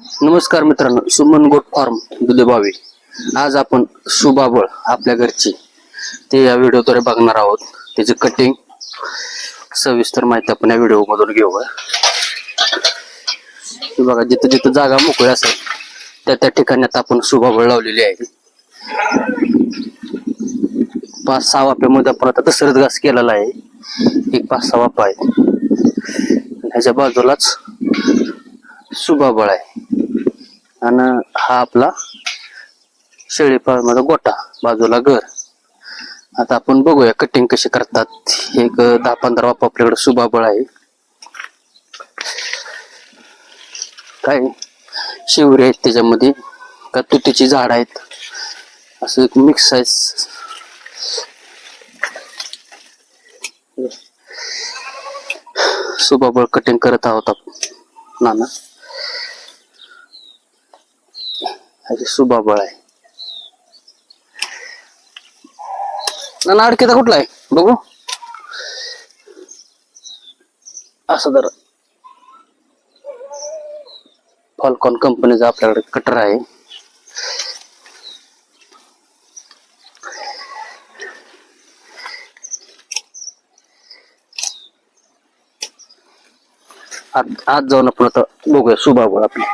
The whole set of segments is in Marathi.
नमस्कार मित्रांनो सुमन गोट फार्म दुधेबावी आज आपण सुबाबळ आपल्या घरची ते या व्हिडिओद्वारे बघणार आहोत. त्याची कटिंग सविस्तर माहिती आपण या व्हिडिओमधून घेऊया. हे बघा जिथं जिथं जागा मोकळी असेल त्या त्या ठिकाणी आता आपण सुबाबळ लावलेली आहे. पाच सहा वाप्यामध्ये आपण आता दसरत घास केलेला आहे. एक पाच सहा वापा आहे ह्याच्या बाजूलाच सुबाबळ आहे. आणि हा आपला शेळीपाळामध्ये गोटा बाजूला घर. आता आपण बघूया कटिंग कशी करतात. एक दहा पंधरा वाप आपल्याकडे सुबाबळ आहे. काय? शिवरे आहेत त्याच्यामध्ये. का तुतीची झाड आहेत. असं एक मिक्स आहे. सुबाबळ कटिंग करत आहोत आपण. नाना. अरे सुबाबळ आहे नाना अडकेचा कुठला आहे बघू। असं जर फॉलकॉन कंपनीचा आपल्याकडे कटर आहे. आत आज जाऊन आपण आता बघूया सुबाबळ आपली.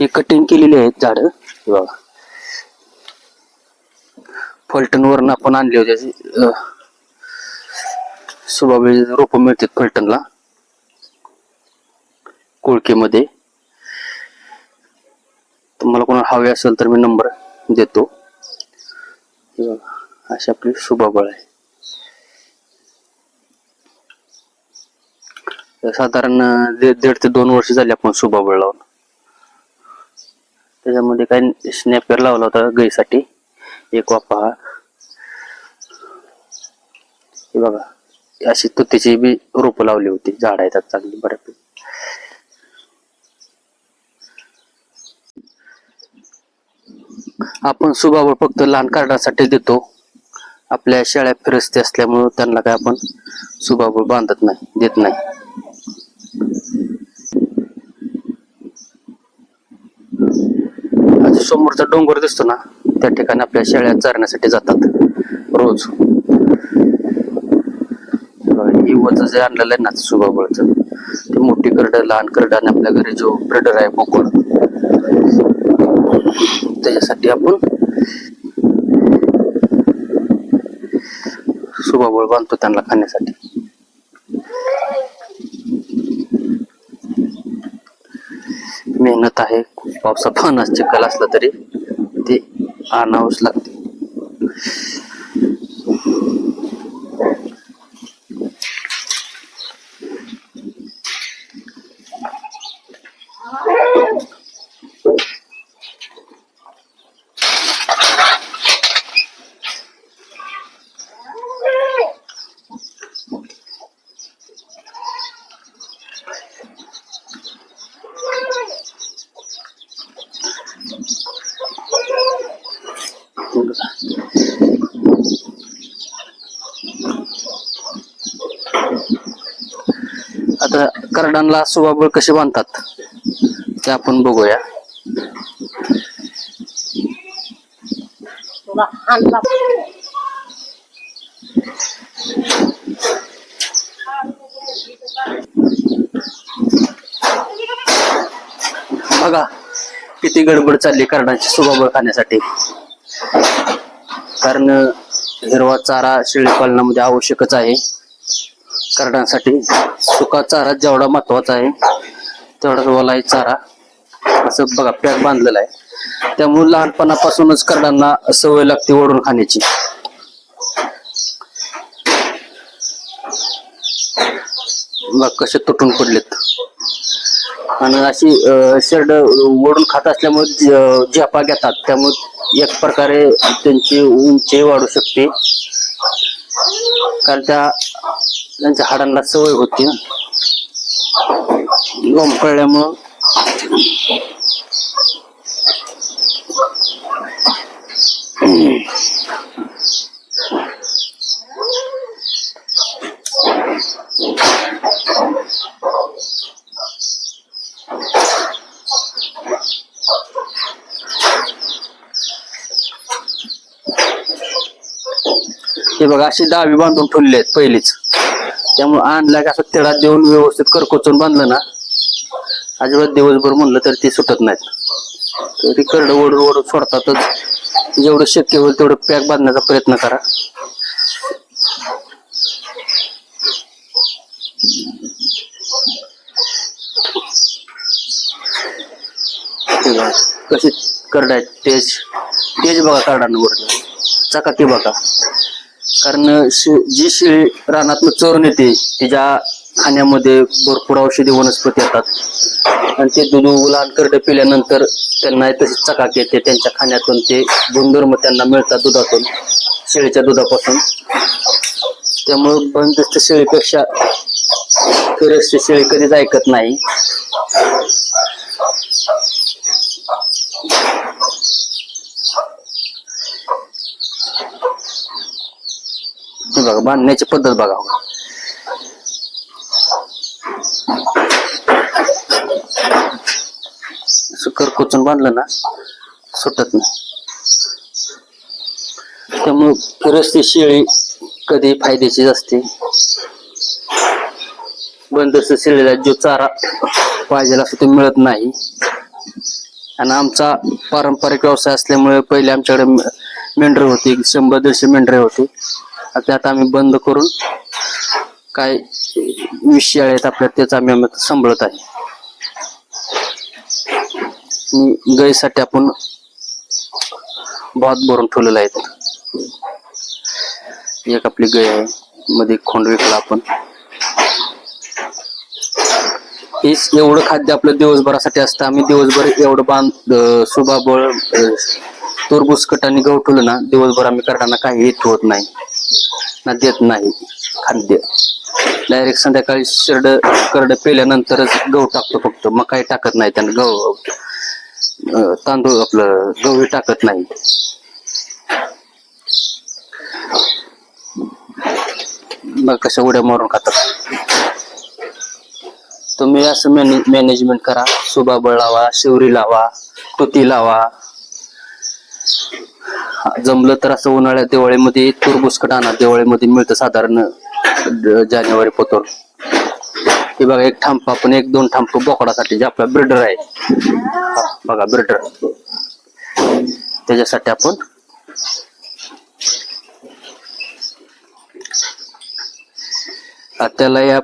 ही कटिंग केलेली आहेत झाड. बघा. फलटण वरून आपण आणले होते सुबाबळी रोप मिळतात फलटणला. कोळकेमध्ये. तुम्हाला कोणाला हवे असेल तर मी नंबर देतो. बघा अशी आपली सुबाबळ आहे. साधारण दीड दीड ते दोन वर्ष झाली आपण सुबाबळ लावून. त्याच्यामध्ये काही स्नॅपर लावला होता गईसाठी एक वाफा हा हे बघा. अशी तुतीची बी रोपं लावली होती. झाड आहेत चांगली बऱ्यापैकी. आपण सुगावर फक्त लहान कार्डासाठी देतो. आपल्या शेळ्या फिरस्ती असल्यामुळं त्यांना काय आपण सुगावर बांधत नाही देत नाही. समोरचा डोंगर दिसतो ना त्या ठिकाणी आपल्या शेळ्या चरण्यासाठी जातात रोज. ही वज जे आणलेलं आहे ना सुबाबळचं ते मोठी करड लहान करड आणि आपल्या घरी जो ब्रेडर आहे बोकड. त्याच्यासाठी आपण सुबाबळ बांधतो त्यांना खाण्यासाठी. मेहनत आहे. पावसा पाण्यास चिखल असला तरी ते आणावंच लागते आता करडांना सुबाबळ कसे बांधतात ते आपण बघूया. बघा किती गडबड चालली करडांची सुबाबळ खाण्यासाठी कारण हिरवा चारा शेळी पालनामध्ये आवश्यकच आहे. करडांसाठी सुका चारा जेवढा महत्त्वाचा आहे तेवढाच ओलाही चारा असं बघा पॅक बांधलेला आहे. त्यामुळे लहानपणापासूनच करडांना सवय लागते ओढून खाण्याची. बघ कसे तुटून पडलेत. आणि अशी शेड ओढून खात असल्यामुळे झेपा घेतात. त्यामुळे एक प्रकारे त्यांची उंची वाढू शकते. कारण त्या त्यांच्या हाडांना सवय होती ना. ओमकळल्यामुळं हे बघा अशी दावी बांधून ठेवली आहेत पहिलीच. त्यामुळे आणला की असं तेढा देऊन व्यवस्थित करकोचून बांधलं ना अजिबात दिवसभर म्हणलं तर ते सुटत नाहीत. तर ती करडं ओढून ओढून सोडतातच. जेवढं शक्य होईल तेवढं पॅक बांधण्याचा प्रयत्न करा. कशी करडाय आहेत तेज. तेज बघा करडानं वरलं चकाकी बघा. कारण शि- जी शिळी रानातनं चोरून येते तिच्या खाण्यामध्ये भरपूर औषधी वनस्पती येतात आणि ते दूध लहान करडे पिल्यानंतर त्यांना तशी चकाक येते त्यांच्या खाण्यातून ते गुणधर्म त्यांना मिळतात दुधातून शेळीच्या दुधापासून. त्यामुळं बंदिस्त शेळीपेक्षा फिरस्ती शेळी कधीच ऐकत नाही. बघा बांधण्याची पद्धत बघा. असं करकोचून बांधलं ना सुटत नाही. त्यामुळे रस्ते शेळी कधी फायद्याचीच असते बंदस्त शेळीला जो चारा पाहिजे असतो तो मिळत नाही. आणि आमचा पारंपरिक व्यवसाय असल्यामुळे पहिले आमच्याकडे मेंढरे होते होती शंभर दीडशे मेंढरे होते. आता त्यात आम्ही बंद करून काय विषय आहेत आपल्या तेच आम्ही आम्ही सांभाळत आहे. गैसाठी गाईसाठी आपण भात भरून ठेवलेला आहे एक आपली गाय आहे. मध्ये खोंड विकला आपण. हेच एवढं खाद्य आपलं दिवसभरासाठी असतं. आम्ही दिवसभर एवढं बांध सुबाबळ तुरबुसकट आणि गहू ठेवलं ना दिवसभर आम्ही करताना काही ठेवत नाही. ना देत नाही खाद्य. डायरेक्ट संध्याकाळी शिरड करड पेल्यानंतरच गहू टाकतो फक्त. मग काही टाकत नाही त्यानं. गहू तांदूळ आपलं गहू टाकत नाही. मग कशा उड्या मारून खातात? तुम्ही असं मॅनेजमेंट करा. सुबा लावा शिवरी लावा तुती लावा. जमलं तर असं उन्हाळ्यात दिवाळीमध्ये तुरबुसकट आणा. दिवाळीमध्ये मिळतं साधारण जानेवारी पोतोर. हे बघा एक थांब आपण एक दोन थांब बोकडासाठी जे आपला ब्रिडर आहे. बघा ब्रिडर त्याच्यासाठी आपण त्याला या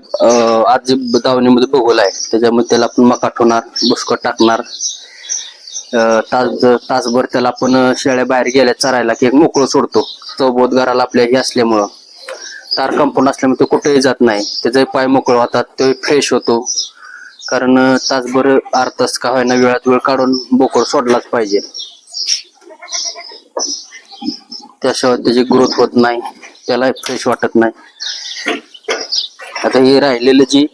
आज दावणीमध्ये भूगोल आहे. त्याच्यामध्ये त्याला आपण मका ठेवणार बुसकट टाकणार. तास तासभर त्याला आपण शेळ्या बाहेर गेल्या चरायला की एक मोकळं सोडतो. चौबोध घराला आपल्या हे असल्यामुळं. तार कंपाऊंड असल्यामुळे तो कुठेही जात नाही. त्याचे पाय मोकळं होतात तो फ्रेश होतो. कारण तासभर अर्धा तास का होईना वेळात वेळ काढून बोकड सोडलाच पाहिजे. त्याशिवाय त्याची ग्रोथ होत नाही. त्याला फ्रेश वाटत नाही. आता हे राहिलेलं जी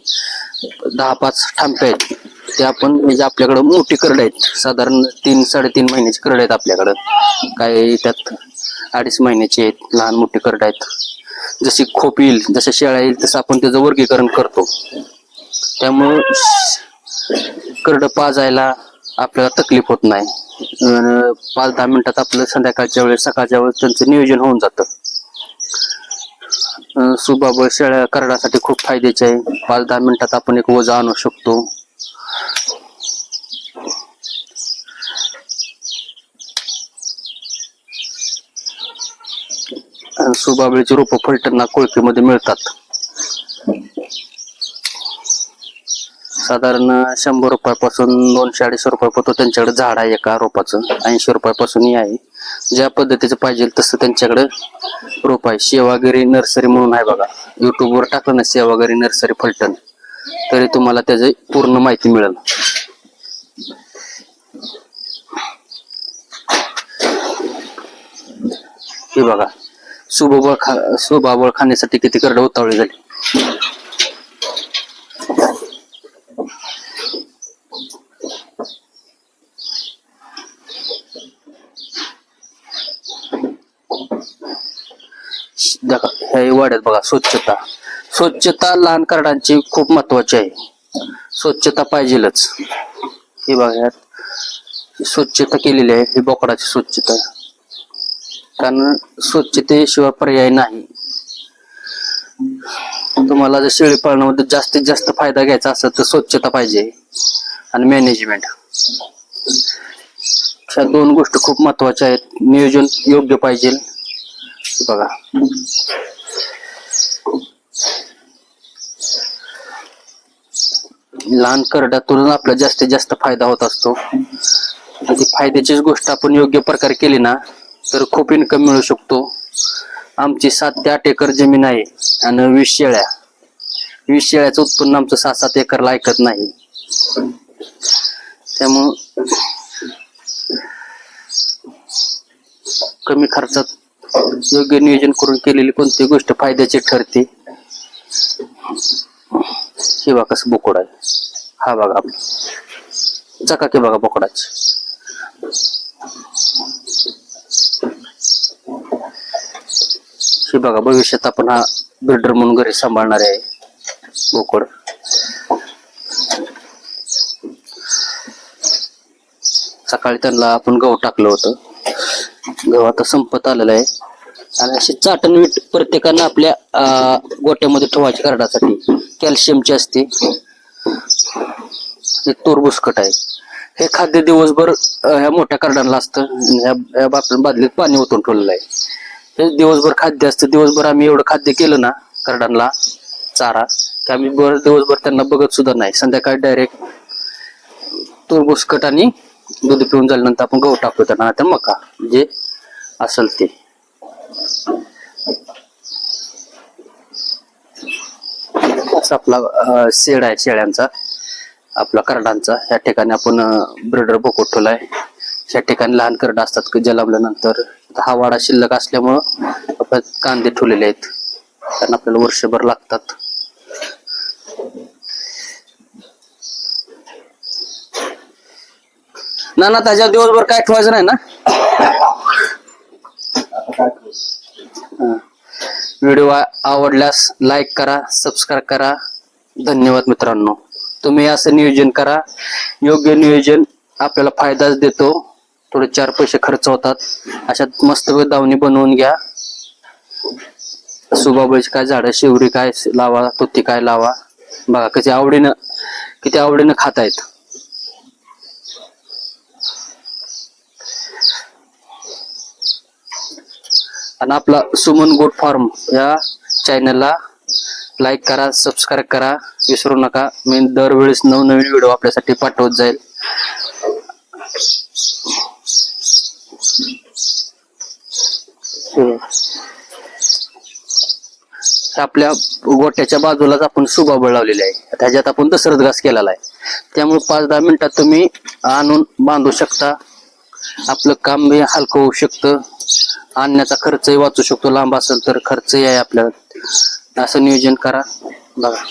दहा पाच थांबे आहेत ते आपण म्हणजे आपल्याकडं मोठी करड आहेत. साधारण तीन साडेतीन महिन्याची करड आहेत आपल्याकडं. काय त्यात अडीच महिन्याची आहेत लहान मोठी करड आहेत. जशी खोप येईल जशा शेळ्या येईल तसं आपण त्याचं वर्गीकरण करतो. त्यामुळं करड पाजायला आपल्याला तकलीफ होत नाही. पाच दहा मिनिटात आपलं संध्याकाळच्या वेळेस सकाळच्या वेळेस त्यांचं नियोजन होऊन जातं. सुबाबळ शेळ्या करण्यासाठी खूप फायद्याचे आहे. पाच दहा मिनिटात आपण एक वजा आणू शकतो. सुबाबळीची रोपं फलटणला कोळकीमध्ये मिळतात. साधारण शंभर रुपयापासून दोनशे अडीचशे रुपयापर्यंत त्यांच्याकडे झाड आहे एका रोपाचं. ऐंशी रुपयापासूनही आहे. ज्या पद्धतीचं पाहिजे तसं त्यांच्याकडे रोप आहे. सेवागिरी नर्सरी म्हणून आहे बघा. युट्यूबवर टाकलं ना सेवागिरी नर्सरी फलटण. तरी तुम्हाला त्याची पूर्ण माहिती मिळेल. हे बघा सुबाबळ खा सुबाबळ खाण्यासाठी किती करडं उतावळी झाली. ह्याही ह्या बघा स्वच्छता. स्वच्छता लहान कार्डांची खूप महत्वाची आहे. स्वच्छता पाहिजेलच. हे बघा स्वच्छता केलेली आहे ही बोकडाची स्वच्छता. कारण स्वच्छतेशिवाय पर्याय नाही. तुम्हाला जर शेळी पाळण्यामध्ये जास्तीत जास्त फायदा घ्यायचा असेल तर स्वच्छता पाहिजे आणि मॅनेजमेंट ह्या दोन गोष्टी खूप महत्त्वाच्या आहेत. नियोजन योग्य पाहिजे. बघा. लहान करड्यातून आपला जास्तीत जास्त फायदा होत असतो. आणि ती फायद्याचीच गोष्ट आपण योग्य प्रकारे केली ना तर खूप इन्कम मिळू शकतो. आमची सात ते आठ एकर जमीन आहे आणि वीस शेळ्या. वीस शेळ्याचं उत्पन्न आमचं सात सात एकरला ऐकत नाही. त्यामुळं कमी खर्चात योग्य नियोजन करून केलेली कोणती गोष्ट फायद्याची ठरते. हे बघा कसं बोकड आहे. हा बघा आपलं. चकाकी बघा बोकडाची. हे बघा भविष्यात आपण हा ब्रिडर म्हणून घरी सांभाळणार आहे. बोकड. सकाळी त्यांना आपण गहू टाकलं होतं. गहू आता संपत आलेलं आहे. आणि अशी चाटणवीट प्रत्येकानं आपल्या अं, गोट्यामध्ये ठेवायची करण्यासाठी कॅल्शियमची असते. हे तूरबुसकट आहे. हे खाद्य दिवसभर ह्या मोठ्या कार्डांना असतं. ह्या बाप बादलीत पाणी ओतून ठेवलेलं आहे. हे दिवसभर खाद्य असतं. दिवसभर आम्ही एवढं खाद्य केलं ना कार्डांना चारा की आम्ही बर दिवसभर त्यांना बघत सुद्धा नाही. संध्याकाळी डायरेक्ट तूरबुसकट आणि दूध पिऊन झाल्यानंतर आपण गहू टाकतो त्यांना. आता मका जे असेल ते. असा आपला शेड आहे शेळ्यांचा. आपला करडांचा. या ठिकाणी आपण ब्रिडर बोकट ठेवलाय. या ठिकाणी लहान करड असतात जलावल्यानंतर आता हा वाडा शिल्लक असल्यामुळं आपण कांदे ठेवलेले आहेत. कारण आपल्याला वर्षभर लागतात. ना ना त्याच्या दिवसभर काय ठेवायचं नाही ना? व्हिडिओ आवडल्यास लाईक करा सबस्क्राईब करा. धन्यवाद मित्रांनो. तुम्ही असं नियोजन करा. योग्य नियोजन आपल्याला फायदाच देतो. थोडे चार पैसे खर्च होतात. अशा मस्त दावणी बनवून घ्या. सुबाबाईची काय झाडं शिवरी काय लावा तुती काय लावा. बघा किती आवडीनं किती आवडीनं खातायत. आणि आपला सुमन गोट फार्म या चॅनलला लाईक करा सबस्क्राईब करा. विसरू नका. मी दरवेळेस नवनवीन व्हिडिओ आपल्यासाठी पाठवत जाईल. आपल्या गोट्याच्या बाजूलाच आपण सुबाबळ लावलेली आहे. त्याच्यात आपण दसरत घास केलेला आहे. त्यामुळे पाच दहा मिनिटात तुम्ही आणून बांधू शकता. आपलं काम हलकं होऊ शकतं. आणण्याचा खर्चही वाचू शकतो. लांब असेल तर खर्चही आहे आपल्याला. असं नियोजन करा. बघा.